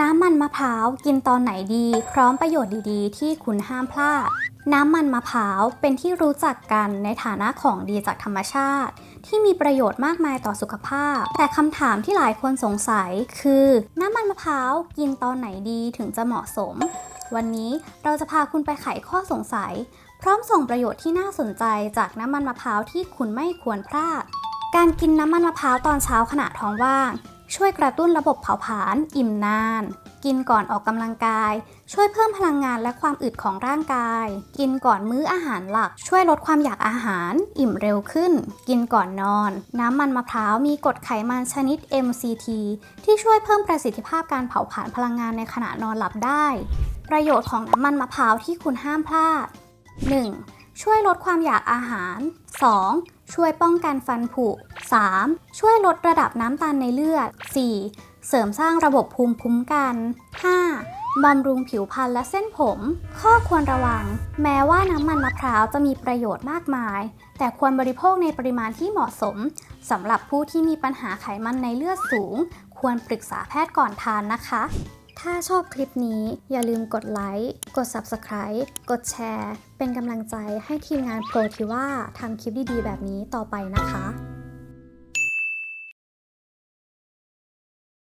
น้ำมันมะพร้าวกินตอนไหนดี พร้อมประโยชน์ดีๆ ที่คุณห้ามพลาด น้ำมันมะพร้าวเป็นที่รู้จักกันในฐานะของดีจากธรรมชาติ ที่มีประโยชน์มากมายต่อสุขภาพ แต่คำถามที่หลายคนสงสัยคือ น้ำมันมะพร้าวกินตอนไหนดีถึงจะเหมาะสม วันนี้เราจะพาคุณไปไขข้อสงสัย พร้อมส่งประโยชน์ที่น่าสนใจจากน้ำมันมะพร้าวที่คุณไม่ควรพลาด การกินน้ำมันมะพร้าวตอนเช้าขณะท้องว่าง ช่วยกระตุ้นระบบเผาผลาญอิ่มนาน กินก่อนออกกำลังกาย ช่วยเพิ่มพลังงานและความอึดของร่างกาย กินก่อนมื้ออาหารหลัก ช่วยลดความอยากอาหาร อิ่มเร็วขึ้น กินก่อนนอน น้ำมันมะพร้าวมีกรดไขมันชนิด MCT ที่ช่วยเพิ่มประสิทธิภาพการเผาผลาญพลังงานในขณะนอนหลับได้ ประโยชน์ของน้ำมันมะพร้าวที่คุณห้ามพลาด 1. ช่วยลดความอยากอาหาร 2. ช่วยป้องกันฟันผุ 3. ช่วยลดระดับน้ำตาลในเลือด 4. เสริมสร้างระบบภูมิคุ้มกัน 5. บำรุงผิวพรรณและเส้นผม ข้อควรระวัง แม้ว่าน้ำมันมะพร้าวจะมีประโยชน์มากมาย แต่ควรบริโภคในปริมาณที่เหมาะสมสำหรับผู้ที่มีปัญหาไขมันในเลือดสูง ควรปรึกษาแพทย์ก่อนทานนะคะ ถ้าชอบคลิปนี้อย่าลืมกดไลค์ กด Subscribe กดแชร์ เป็นกำลังใจให้ทีมงานโปรทิว่าทำคลิปดีๆ แบบนี้ต่อไปนะคะ